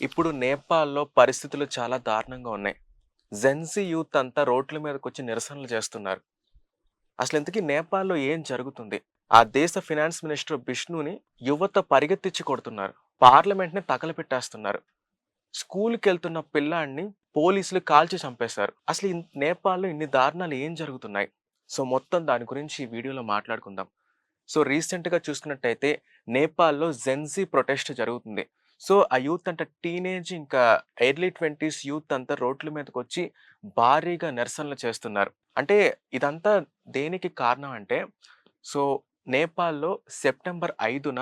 ఇప్పుడు నేపాల్‌లో పరిస్థితులు చాలా దారుణంగా ఉన్నాయి. జెన్సీ యూత్ అంతా రోడ్ల మీదకి వచ్చి నిరసనలు చేస్తున్నారు. అసలు ఇంతకీ నేపాల్‌లో ఏం జరుగుతుంది? ఆ దేశ ఫినాన్స్ మినిస్టర్ బిష్ణుని యువత పరిగెత్తిచ్చి కొడుతున్నారు. పార్లమెంట్‌ని తగలపెట్టేస్తున్నారు స్కూల్కి వెళ్తున్న పిల్లాడిని పోలీసులు కాల్చి చంపేశారు. అసలు నేపాల్‌లో ఇన్ని దారుణాలు ఏం జరుగుతున్నాయి? సో, మొత్తం దాని గురించి ఈ వీడియోలో మాట్లాడుకుందాం. సో, రీసెంట్‌గా చూసుకున్నట్టయితే నేపాల్‌లో జెన్సీ ప్రొటెస్ట్ జరుగుతుంది. సో, ఆ యూత్ అంటే టీనేజ్ ఇంకా ఎర్లీ 20స్ యూత్ అంతా రోడ్ల మీదకొచ్చి భారీగా నిరసనలు చేస్తున్నారు. అంటే ఇదంతా దేనికి కారణం అంటే సో, నేపాల్‌లో సెప్టెంబర్ ఐదున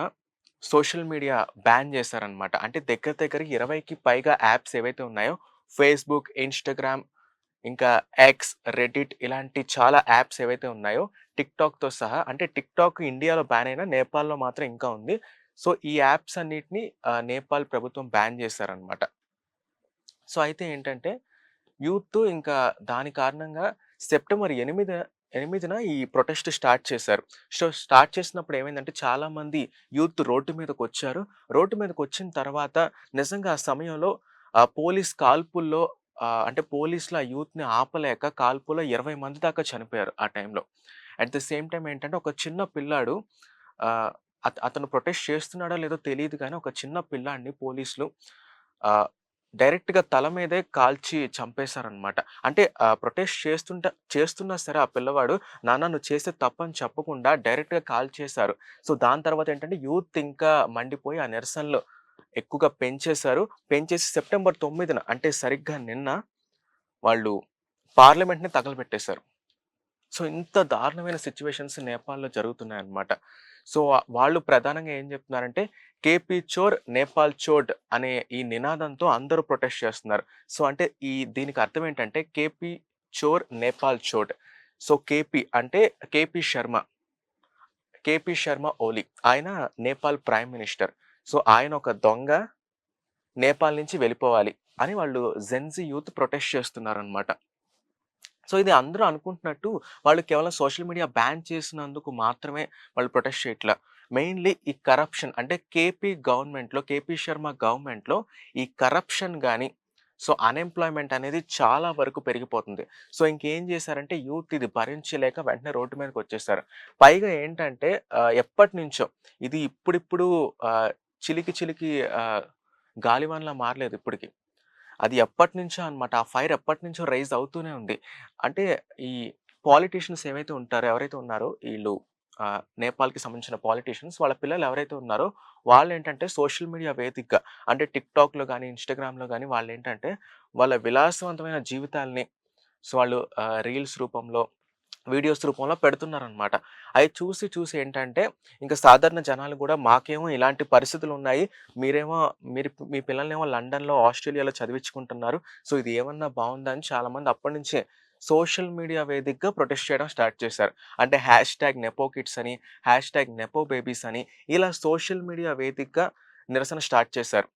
సోషల్ మీడియా బ్యాన్ చేశారనమాట. అంటే దగ్గర దగ్గర 20కి పైగా యాప్స్ ఏవైతే ఉన్నాయో ఫేస్‌బుక్, ఇన్‌స్టాగ్రామ్, ఇంకా ఎక్స్, రెడిట్ ఇలాంటి చాలా యాప్స్ ఏవైతే ఉన్నాయో టిక్‌టాక్‌తో సహా అంటే టిక్‌టాక్ ఇండియాలో బ్యాన్ అయినా నేపాల్‌లో మాత్రం ఇంకా ఉంది. సో, ఈ యాప్స్ అన్నిటిని నేపాల్ ప్రభుత్వం బ్యాన్ చేశారనమాట. సో, అయితే ఏంటంటే యూత్ ఇంకా దాని కారణంగా సెప్టెంబర్ 8 8న ఈ ప్రొటెస్ట్ స్టార్ట్ చేశారు. సో, స్టార్ట్ చేసినప్పుడు ఏమైందంటే చాలామంది యూత్ రోడ్డు మీదకి వచ్చారు రోడ్డు మీదకి వచ్చిన తర్వాత నిజంగా ఆ సమయంలో పోలీస్ కాల్పుల్లో అంటే పోలీసులు ఆ యూత్‌ని ఆపలేక కాల్పులో ఇరవై మంది దాకా చనిపోయారు ఆ టైంలో. అట్ ద సేమ్ టైం ఏంటంటే ఒక చిన్న పిల్లాడు అతను ప్రొటెస్ట్ చేస్తున్నాడో లేదో తెలియదు కానీ ఒక చిన్న పిల్లాడిని పోలీసులు డైరెక్ట్‌గా తల మీదే కాల్చి చంపేశారనమాట. అంటే ప్రొటెస్ట్ చేస్తుంట చేస్తున్నా సరే ఆ పిల్లవాడు నాన్న నువ్వు చేస్తే తప్పని చెప్పకుండా డైరెక్ట్‌గా కాల్చేశారు. సో, దాని తర్వాత ఏంటంటే యూత్ ఇంకా మండిపోయి ఆ నిరసనలు ఎక్కువగా పెంచేశారు. పెంచేసి సెప్టెంబర్ తొమ్మిదిన అంటే సరిగ్గా నిన్న వాళ్ళు పార్లమెంట్‌ని తగలబెట్టేశారు. సో, ఇంత దారుణమైన సిచ్యువేషన్స్ నేపాల్‌లో జరుగుతున్నాయన్నమాట. సో, వాళ్ళు ప్రధానంగా ఏం చెప్తున్నారంటే కేపీ చోర్ నేపాల్ చోడ్ అనే ఈ నినాదంతో అందరూ ప్రొటెస్ట్ చేస్తున్నారు. సో, అంటే ఈ దీనికి అర్థం ఏంటంటే కేపీ చోర్ నేపాల్ చోడ్. సో, కేపీ అంటే కేపీ శర్మ. కేపీ శర్మ ఓలీ. ఆయన నేపాల్ ప్రైమ్ మినిస్టర్. సో, ఆయన ఒక దొంగ. నేపాల్ నుంచి వెళ్ళిపోవాలి అని వాళ్ళు జెన్‌జీ యూత్ ప్రొటెస్ట్ చేస్తున్నారనమాట. సో, ఇది అందరూ అనుకుంటున్నట్టు వాళ్ళు కేవలం సోషల్ మీడియా బ్యాన్ చేసినందుకు మాత్రమే వాళ్ళు ప్రొటెస్ట్ చేయట్లా. మెయిన్‌లీ ఈ కరప్షన్ అంటే కేపీ గవర్నమెంట్‌లో కేపీ శర్మ గవర్నమెంట్‌లో ఈ కరప్షన్ కానీ సో, అన్‌ఎంప్లాయ్‌మెంట్ అనేది చాలా వరకు పెరిగిపోతుంది. సో, ఇంకేం చేశారంటే యూత్ ఇది భరించలేక వెంటనే రోడ్డు మీదకొచ్చేసారు. పైగా ఏంటంటే ఎప్పటి ఎప్పటినుంచో ఇది ఇప్పుడిప్పుడు చిలికి చిలికి గాలివాన్లా మారలేదు ఇప్పటికి. అది ఎప్పటినుంచో అన్నమాట. ఆ ఫైర్ ఎప్పటినుంచో రైజ్ అవుతూనే ఉంది. అంటే ఈ పాలిటీషియన్స్ ఏవైతే ఉంటారో ఎవరైతే ఉన్నారో వీళ్ళు నేపాల్‌కి సంబంధించిన పాలిటీషియన్స్ వాళ్ళ పిల్లలు ఎవరైతే ఉన్నారో వాళ్ళు ఏంటంటే సోషల్ మీడియా వేదికగా అంటే టిక్‌టాక్‌లో కానీ ఇన్‌స్టాగ్రామ్‌లో వాళ్ళు ఏంటంటే వాళ్ళ విలాసవంతమైన జీవితాల్ని సో, వాళ్ళు రీల్స్ రూపంలో, వీడియోస్ రూపంలో పెడుతున్నారనమాట. అవి చూసి చూసి ఏంటంటే ఇంకా సాధారణ జనాలు కూడా మాకేమో ఇలాంటి పరిస్థితులు ఉన్నాయి మీరేమో మీరు మీ పిల్లల్నేమో లండన్‌లో, ఆస్ట్రేలియాలో చదివించుకుంటున్నారు. సో, ఇది ఏమన్నా బాగుందా అని చాలామంది అప్పటినుంచే సోషల్ మీడియా వేదికగా ప్రొటెస్ట్ చేయడం స్టార్ట్ చేశారు. అంటే హ్యాష్‌ట్యాగ్ నెపో కిడ్స్ అని, హ్యాష్ ట్యాగ్ నెపో బేబీస్ అని ఇలా సోషల్ మీడియా వేదికగా నిరసన స్టార్ట్ చేశారు.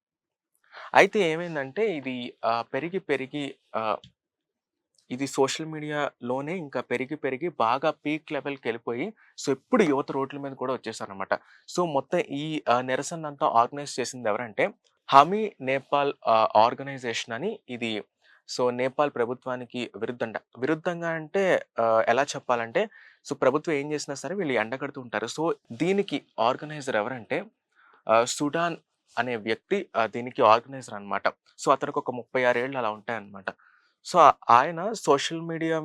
అయితే ఏమైందంటే ఇది పెరిగి పెరిగి ఇది సోషల్ మీడియాలోనే ఇంకా పెరిగి పెరిగి బాగా పీక్ లెవెల్కి వెళ్ళిపోయి సో, ఇప్పుడు యువత రోడ్ల మీద కూడా వచ్చేసారనమాట. సో, మొత్తం ఈ నిరసన అంతా ఆర్గనైజ్ చేసింది ఎవరంటే హమీ నేపాల్ ఆర్గనైజేషన్ అని ఇది సో, నేపాల్ ప్రభుత్వానికి విరుద్ధంగా విరుద్ధంగా అంటే ఎలా చెప్పాలంటే సో, ప్రభుత్వం ఏం చేసినా సరే వీళ్ళు ఎండగడుతూ ఉంటారు. సో, దీనికి ఆర్గనైజర్ ఎవరంటే సుడాన్ అనే వ్యక్తి దీనికి ఆర్గనైజర్ అనమాట. సో, అతనికి ఒక 36 ఏళ్ళు అలా ఉంటాయన్నమాట. సో, ఆయన సోషల్ మీడియా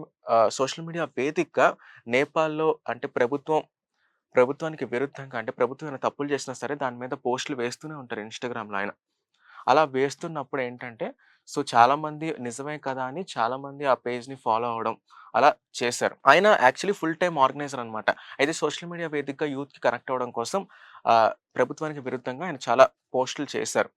సోషల్ మీడియా వేదికగా నేపాల్‌లో అంటే ప్రభుత్వం ప్రభుత్వానికి విరుద్ధంగా అంటే ప్రభుత్వం ఏమైనా తప్పులు చేసినా సరే దాని మీద పోస్టులు వేస్తూనే ఉంటారు ఇన్‌స్టాగ్రామ్‌లో ఆయన. అలా వేస్తున్నప్పుడు ఏంటంటే సో, చాలామంది నిజమే కదా అని చాలామంది ఆ పేజ్‌ని ఫాలో అవ్వడం అలా చేశారు. ఆయన యాక్చువల్లీ ఫుల్ టైం ఆర్గనైజర్ అనమాట. అయితే సోషల్ మీడియా వేదికగా యూత్‌కి కనెక్ట్ అవ్వడం కోసం ప్రభుత్వానికి విరుద్ధంగా ఆయన చాలా పోస్టులు చేశారు.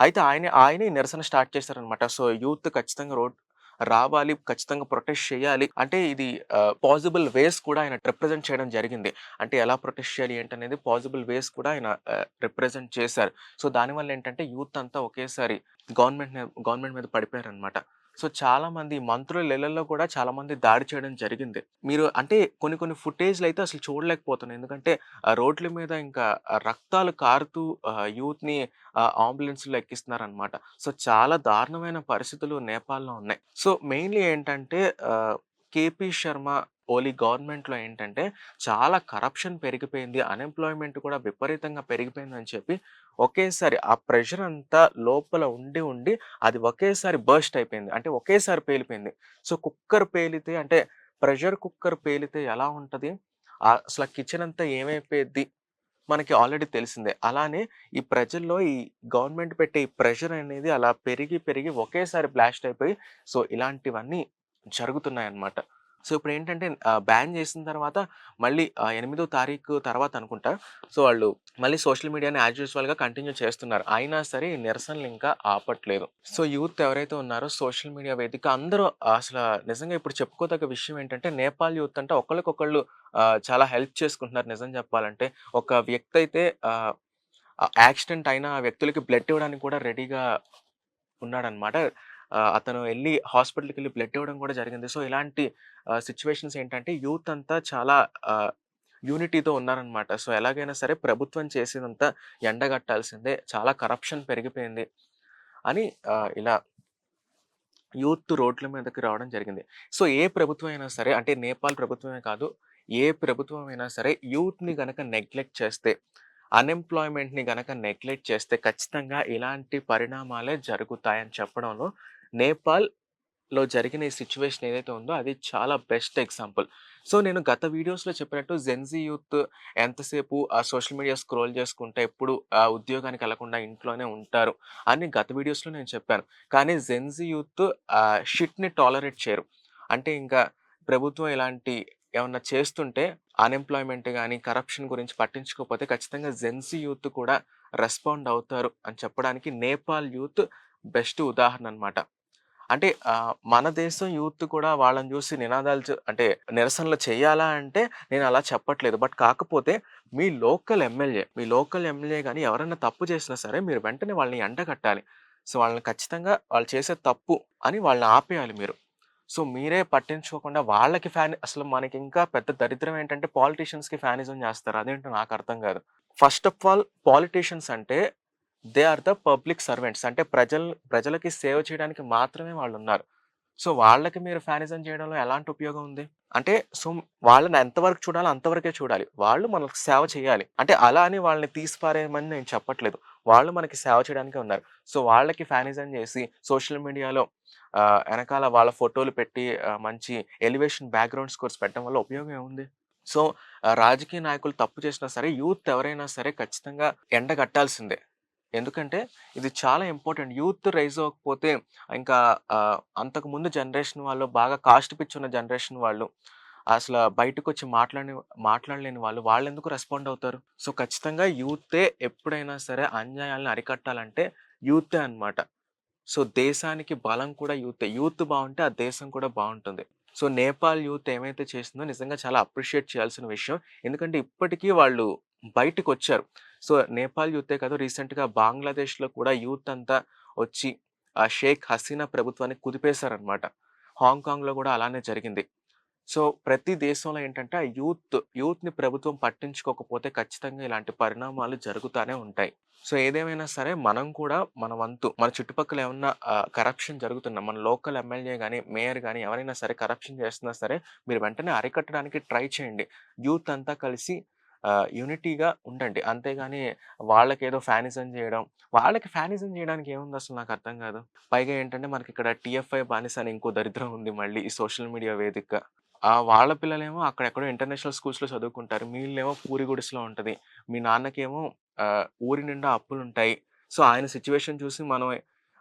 అయితే ఆయన ఆయనే ఈ నిరసన స్టార్ట్ చేశారనమాట. సో, యూత్ ఖచ్చితంగా రోడ్ రావాలి, ఖచ్చితంగా ప్రొటెస్ట్ చేయాలి. అంటే ఇది పాసిబుల్ పాజిబుల్ వేస్ కూడా ఆయన రిప్రజెంట్ చేయడం జరిగింది. అంటే ఎలా ప్రొటెస్ట్ చేయాలి ఏంటనేది పాజిబుల్ వేస్ కూడా ఆయన రిప్రజెంట్ చేశారు. సో, దానివల్ల ఏంటంటే యూత్ అంతా ఒకేసారి గవర్నమెంట్ గవర్నమెంట్ మీద పడిపోయారనమాట. సో చాలామంది మంత్రుల నెలల్లో కూడా చాలామంది దాడి చేయడం జరిగింది. మీరు అంటే కొన్ని కొన్ని ఫుటేజ్లు అయితే అసలు చూడలేకపోతున్నాయి ఎందుకంటే రోడ్ల మీద ఇంకా రక్తాలు కారుతూ యూత్‌ని ఆహ్, అంబులెన్స్‌లో ఎక్కిస్తున్నారనమాట. సో చాలా దారుణమైన పరిస్థితులు నేపాల్‌లో ఉన్నాయి. సో మెయిన్‌లీ ఏంటంటే కేపీ శర్మ ఓలీ గవర్నమెంట్‌లో ఏంటంటే చాలా కరప్షన్ పెరిగిపోయింది. అన్‌ఎంప్లాయ్‌మెంట్ కూడా విపరీతంగా పెరిగిపోయిందని చెప్పి ఒకేసారి ఆ ప్రెషర్ అంతా లోపల ఉండి, ఉండి అది ఒకేసారి బర్స్ట్ అయిపోయింది. అంటే ఒకేసారి పేలిపోయింది. సో కుక్కర్ పేలితే అంటే ప్రెషర్ కుక్కర్ పేలితే ఎలా ఉంటుంది అసలు కిచెన్ అంతా ఏమైపోయింది మనకి ఆల్రెడీ తెలిసిందే. అలానే ఈ ప్రజల్లో ఈ గవర్నమెంట్ పెట్టే ఈ ప్రెషర్ అనేది అలా పెరిగి, పెరిగి ఒకేసారి బ్లాస్ట్ అయిపోయి సో ఇలాంటివన్నీ జరుగుతున్నాయి అన్నమాట సో ఇప్పుడు ఏంటంటే బ్యాన్ చేసిన తర్వాత మళ్ళీ ఎనిమిదో తారీఖు తర్వాత అనుకుంటా. సో వాళ్ళు మళ్ళీ సోషల్ మీడియాని యాజ్ యూజువల్‌గా కంటిన్యూ చేస్తున్నారు. అయినా సరే ఈ నిరసనలు ఇంకా ఆపట్లేదు. సో యూత్ ఎవరైతే ఉన్నారో సోషల్ మీడియా వేదిక అందరూ అసలు నిజంగా ఇప్పుడు చెప్పుకోదగ్గ విషయం ఏంటంటే నేపాల్ యూత్ అంటే ఒకళ్ళకొకళ్ళు చాలా హెల్ప్ చేసుకుంటున్నారు నిజం చెప్పాలంటే. ఒక వ్యక్తి అయితే యాక్సిడెంట్ అయిన వ్యక్తులకి బ్లడ్ ఇవ్వడానికి కూడా రెడీగా ఉన్నాడనమాట అతను వెళ్ళి హాస్పిటల్కి వెళ్ళి బ్లడ్ ఇవ్వడం కూడా జరిగింది. సో ఇలాంటి సిచ్యువేషన్స్ ఏంటంటే యూత్ అంతా చాలా యూనిటీతో ఉన్నారనమాట. సో ఎలాగైనా సరే ప్రభుత్వం చేసేదంతా ఎండగట్టాల్సిందే. చాలా కరప్షన్ పెరిగిపోయింది అని ఇలా యూత్ రోడ్ల మీదకి రావడం జరిగింది. సో ఏ ప్రభుత్వం అయినా సరే అంటే నేపాల్ ప్రభుత్వమే కాదు. ఏ ప్రభుత్వం అయినా సరే యూత్‌ని గనక నెగ్లెక్ట్ చేస్తే, అన్‌ఎంప్లాయ్‌మెంట్‌ని గనక నెగ్లెక్ట్ చేస్తే ఖచ్చితంగా ఇలాంటి పరిణామాలే జరుగుతాయని చెప్పడంలో నేపాల్‌లో జరిగిన ఈ సిచ్యువేషన్ ఏదైతే ఉందో అది చాలా బెస్ట్ ఎగ్జాంపుల్. సో నేను గత వీడియోస్‌లో చెప్పినట్టు జెన్‌జీ యూత్ ఎంతసేపు ఆ సోషల్ మీడియా స్క్రోల్ చేసుకుంటే ఎప్పుడు ఆ ఉద్యోగానికి వెళ్ళకుండా ఇంట్లోనే ఉంటారు అని గత వీడియోస్‌లో నేను చెప్పాను. కానీ జెన్‌జీ యూత్ షిట్‌ని టాలరేట్ చేయరు. అంటే ఇంకా ప్రభుత్వం ఇలాంటి ఏమన్నా చేస్తుంటే అన్‌ఎంప్లాయ్‌మెంట్ కానీ కరప్షన్ గురించి పట్టించుకోకపోతే ఖచ్చితంగా జెన్‌జీ యూత్ కూడా రెస్పాండ్ అవుతారు అని చెప్పడానికి నేపాల్ యూత్ బెస్ట్ ఉదాహరణ అనమాట అంటే మన దేశం యూత్ కూడా వాళ్ళని చూసి నినాదాలు అంటే నిరసనలు చేయాలా అంటే నేను అలా చెప్పట్లేదు. బట్ కాకపోతే మీ లోకల్ ఎమ్మెల్యే, మీ లోకల్ ఎమ్మెల్యే కానీ ఎవరైనా తప్పు చేసినా సరే మీరు వెంటనే వాళ్ళని ఎండగట్టాలి. సో వాళ్ళని ఖచ్చితంగా వాళ్ళు చేసే తప్పు అని వాళ్ళని ఆపేయాలి మీరు. సో మీరే పట్టించుకోకుండా వాళ్ళకి ఫ్యాన్ అసలు మనకి ఇంకా పెద్ద దరిద్రం ఏంటంటే పాలిటీషియన్స్‌కి ఫ్యానిజం చేస్తారు. అదేంటో నాకు అర్థం కాదు. ఫస్ట్ ఆఫ్ ఆల్ పాలిటీషియన్స్ అంటే they are the public servants. అంటే ప్రజలు ప్రజలకి సేవ చేయడానికి మాత్రమే వాళ్ళు ఉన్నారు సో వాళ్ళకి మీరు ఫ్యానిజం చేయడంలో ఎలాంటి ఉపయోగం ఉంది? అంటే సో వాళ్ళని ఎంతవరకు చూడాలో అంతవరకే చూడాలి. వాళ్ళు మనకు సేవ చేయాలి. అంటే అలా అని వాళ్ళని తీసిపారేయమని నేను చెప్పట్లేదు. వాళ్ళు మనకి సేవ చేయడానికే ఉన్నారు. సో వాళ్ళకి ఫ్యానిజం చేసి సోషల్ మీడియాలో వెనకాల వాళ్ళ ఫోటోలు పెట్టి మంచి ఎలివేషన్ బ్యాక్‌గ్రౌండ్ స్కోర్స్ పెట్టడం వల్ల ఉపయోగం ఏముంది? సో రాజకీయ నాయకులు తప్పు చేసినా సరే యూత్ ఎవరైనా సరే ఖచ్చితంగా ఎండగట్టాల్సిందే. ఎందుకంటే ఇది చాలా ఇంపార్టెంట్. యూత్ రైజ్ అవ్వకపోతే ఇంకా అంతకుముందు జనరేషన్ వాళ్ళు బాగా కాస్ట్ పిచ్చున్న జనరేషన్ వాళ్ళు అసల బయటకొచ్చి మాట్లాడని మాట్లాడలేని వాళ్ళు వాళ్ళెందుకు రెస్పాండ్ అవుతారు? సో ఖచ్చితంగా యూతే ఎప్పుడైనా సరే అన్యాయాలను అరికట్టాలంటే యూతే అన్నమాట. సో దేశానికి బలం కూడా యూతే. యూత్ బాగుంటే ఆ దేశం కూడా బాగుంటుంది సో నేపాల్ యూత్ ఏమైతే చేసిందో నిజంగా చాలా అప్రిషియేట్ చేయాల్సిన విషయం. ఎందుకంటే ఇప్పటికీ వాళ్ళు బయటికొచ్చారు. సో నేపాల్ యూతే కాదు రీసెంట్‌గా బంగ్లాదేశ్‌లో కూడా యూత్ అంతా వచ్చి ఆ షేక్ హసీనా ప్రభుత్వాన్ని కుదిపేశారనమాట హాంకాంగ్‌లో కూడా అలానే జరిగింది. సో ప్రతి దేశంలో ఏంటంటే ఆ యూత్ యూత్‌ని ప్రభుత్వం పట్టించుకోకపోతే ఖచ్చితంగా ఇలాంటి పరిణామాలు జరుగుతూనే ఉంటాయి. సో ఏదేమైనా సరే మనం కూడా మన వంతు మన చుట్టుపక్కల ఏమన్నా కరప్షన్ జరుగుతున్నా మన లోకల్ ఎమ్మెల్యే కానీ మేయర్ కానీ ఎవరైనా సరే కరప్షన్ చేస్తున్నా సరే మీరు వెంటనే అరికట్టడానికి ట్రై చేయండి. యూత్ అంతా కలిసి యూనిటీగా ఉండండి. అంతేగాని వాళ్ళకేదో ఫ్యానిజం చేయడం వాళ్ళకి ఫ్యానిజం చేయడానికి ఏముంది అసలు నాకు అర్థం కాదు. పైగా ఏంటంటే మనకి ఇక్కడ టీఎఫ్ఐ బానిస అని ఇంకో దరిద్రం ఉంది మళ్ళీ ఈ సోషల్ మీడియా వేదికగా. ఆ! వాళ్ళ పిల్లలేమో అక్కడెక్కడో ఇంటర్నేషనల్ స్కూల్స్‌లో చదువుకుంటారు. మీళ్ళేమో పూరి గుడిసెలో ఉంటుంది మీ నాన్నకేమో ఊరి నిండా అప్పులుంటాయి. సో ఆయన సిచ్యువేషన్ చూసి మనం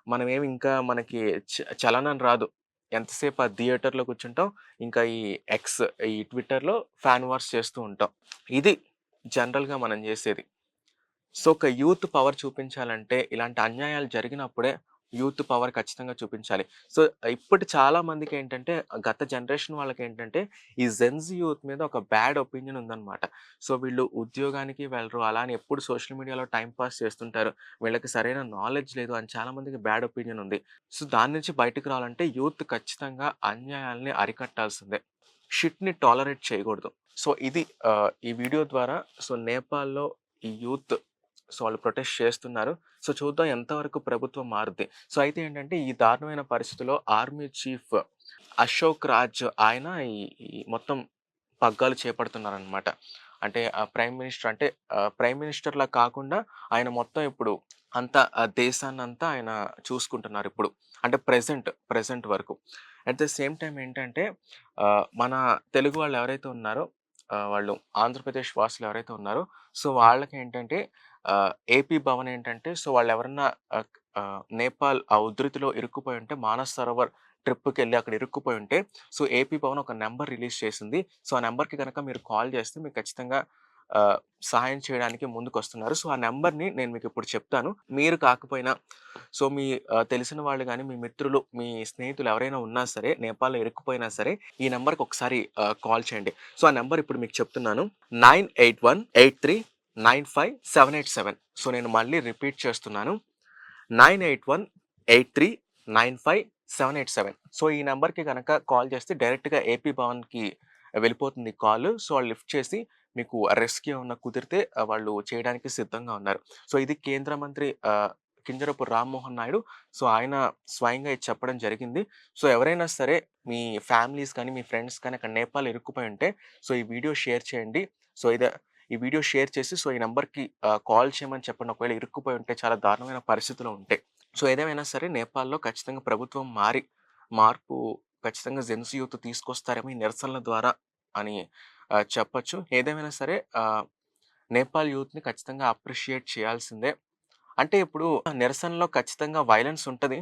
మనమేమి ఇంకా మనకి చ చలనం రాదు. ఎంతసేపు ఆ థియేటర్‌లో కూర్చుంటాం. ఇంకా ఈ ఎక్స్ ఈ ట్విట్టర్‌లో ఫ్యాన్ వార్స్ చేస్తూ ఉంటాం. ఇది జనరల్‌గా మనం చేసేది. సో ఒక యూత్ పవర్ చూపించాలంటే ఇలాంటి అన్యాయాలు జరిగినప్పుడే యూత్ పవర్ ఖచ్చితంగా చూపించాలి. సో, ఇప్పటి చాలా మందికి ఏంటంటే గత జనరేషన్ వాళ్ళకి ఏంటంటే ఈ జెన్‌జీ యూత్ మీద ఒక బ్యాడ్ ఒపీనియన్ ఉందనమాట. సో, వీళ్ళు ఉద్యోగానికి వెళ్ళరు. అలా అని ఎప్పుడు సోషల్ మీడియాలో టైం పాస్ చేస్తుంటారు. వీళ్ళకి సరైన నాలెడ్జ్ లేదు అని చాలా మందికి బ్యాడ్ ఒపీనియన్ ఉంది. సో, దాని నుంచి బయటకు రావాలంటే యూత్ ఖచ్చితంగా అన్యాయాల్ని అరికట్టాల్సిందే. షిట్‌ని టాలరేట్ చేయకూడదు. సో, ఇది ఈ వీడియో ద్వారా సో, నేపాల్‌లో ఈ యూత్ సో, వాళ్ళు ప్రొటెస్ట్ చేస్తున్నారు. సో, చూద్దాం ఎంతవరకు ప్రభుత్వం మారుద్ది. సో, అయితే ఏంటంటే ఈ దారుణమైన పరిస్థితిలో ఆర్మీ చీఫ్ అశోక్ రాజ్ ఆయన ఈ మొత్తం పగ్గాలు చేపడుతున్నారనమాట. అంటే ప్రైమ్ మినిస్టర్ అంటే ప్రైమ్ మినిస్టర్‌లా కాకుండా ఆయన మొత్తం ఇప్పుడు అంతా దేశాన్ని దేశాన్నంతా ఆయన చూసుకుంటున్నారు ఇప్పుడు అంటే ప్రెసెంట్ ప్రెసెంట్ వరకు. అట్ ద సేమ్ టైం ఏంటంటే మన తెలుగు వాళ్ళు ఎవరైతే ఉన్నారో వాళ్ళు ఆంధ్రప్రదేశ్ వాసులు ఎవరైతే ఉన్నారో సో, వాళ్ళకేంటంటే ఆహ్, ఏపీ భవన్ ఏంటంటే సో, వాళ్ళెవరన్నా ఆహ్, ఆహ్, నేపాల్ ఆ ఉధృతిలో ఇరుక్కుపోయి ఉంటే మానస్ సరోవర్ ట్రిప్‌కెళ్ళి అక్కడ ఇరుక్కుపోయి ఉంటే సో, ఏపీ భవన్ ఒక నంబర్ రిలీజ్ చేసింది. సో, ఆ నంబర్‌కి గనక మీరు కాల్ చేస్తే మీకు ఖచ్చితంగా సహాయం చేయడానికి ముందుకు వస్తున్నారు సో, ఆ నెంబర్ని నేను మీకు ఇప్పుడు చెప్తాను. మీరు కాకపోయినా సో, మీ తెలిసిన వాళ్ళు కానీ మీ మిత్రులు, మీ స్నేహితులు ఎవరైనా ఉన్నా సరే నేపాల్‌లో ఇరుక్కుపోయినా సరే ఈ నెంబర్కి ఒకసారి కాల్ చేయండి. సో, ఆ నెంబర్ ఇప్పుడు మీకు చెప్తున్నాను. 9818395787 సో, నేను మళ్ళీ రిపీట్ చేస్తున్నాను. 9818395787 సో, ఈ నెంబర్కి కనుక కాల్ చేస్తే డైరెక్ట్‌గా ఏపీ భవన్‌కి వెళ్ళిపోతుంది కాల్. సో, వాళ్ళు లిఫ్ట్ చేసి మీకు రెస్క్యూ ఏమన్నా కుదిరితే వాళ్ళు చేయడానికి సిద్ధంగా ఉన్నారు. సో, ఇది కేంద్ర మంత్రి కింజరపు రామ్మోహన్ నాయుడు సో, ఆయన స్వయంగా ఇది చెప్పడం జరిగింది. సో, ఎవరైనా సరే మీ ఫ్యామిలీస్ కానీ, మీ ఫ్రెండ్స్ కానీ అక్కడ నేపాల్ ఇరుక్కుపోయి ఉంటే సో, ఈ వీడియో షేర్ చేయండి. సో, ఇదే ఈ వీడియో షేర్ చేసి సో, ఈ నెంబర్కి కాల్ చేయమని చెప్పండి. ఒకవేళ ఇరుక్కుపోయి ఉంటే చాలా దారుణమైన పరిస్థితులు ఉంటాయి సో, ఏదేమైనా సరే నేపాల్‌లో ఖచ్చితంగా ప్రభుత్వం మారి మార్పు ఖచ్చితంగా జెన్‌జీ యూత్ తీసుకొస్తారేమో ఈ నిరసనల ద్వారా అని చెప్పొచ్చు. ఏదేమైనా సరే నేపాల్ యూత్‌ని ఖచ్చితంగా అప్రిషియేట్ చేయాల్సిందే. అంటే ఇప్పుడు నిరసనలో ఖచ్చితంగా వైలెన్స్ ఉంటుంది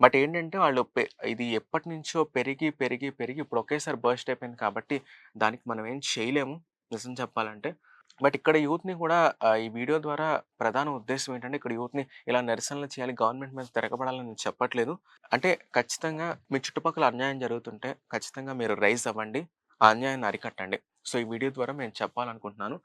బట్ ఏంటంటే వాళ్ళు పె ఇది ఎప్పటినుంచో పెరిగి, పెరిగి, పెరిగి ఇప్పుడు ఒకేసారి బర్స్ట్ అయిపోయింది కాబట్టి దానికి మనం ఏం చేయలేము నిజం చెప్పాలంటే. బట్ ఇక్కడ యూత్‌ని కూడా ఈ వీడియో ద్వారా ప్రధాన ఉద్దేశం ఏంటంటే ఇక్కడ యూత్‌ని ఇలా నిరసనలు చేయాలి, గవర్నమెంట్ మీద తిరగబడాలని నేను చెప్పట్లేదు. అంటే ఖచ్చితంగా మీ చుట్టుపక్కల అన్యాయం జరుగుతుంటే ఖచ్చితంగా మీరు రైజ్ అవ్వండి. ఆ అన్యాయాన్ని అరికట్టండి. సో, ఈ వీడియో ద్వారా నేను చెప్పాలనుకుంటున్నాను.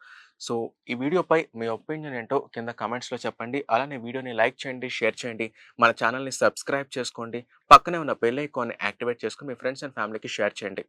సో, ఈ వీడియోపై మీ ఒపీనియన్ ఏంటో కింద కమెంట్స్లో చెప్పండి. అలానే వీడియోని లైక్ చేయండి, షేర్ చేయండి. మన ఛానల్ని సబ్స్క్రైబ్ చేసుకోండి. పక్కనే ఉన్న బెల్ ఐకాన్‌ని యాక్టివేట్ చేసుకుని మీ ఫ్రెండ్స్ అండ్ ఫ్యామిలీకి షేర్ చేయండి.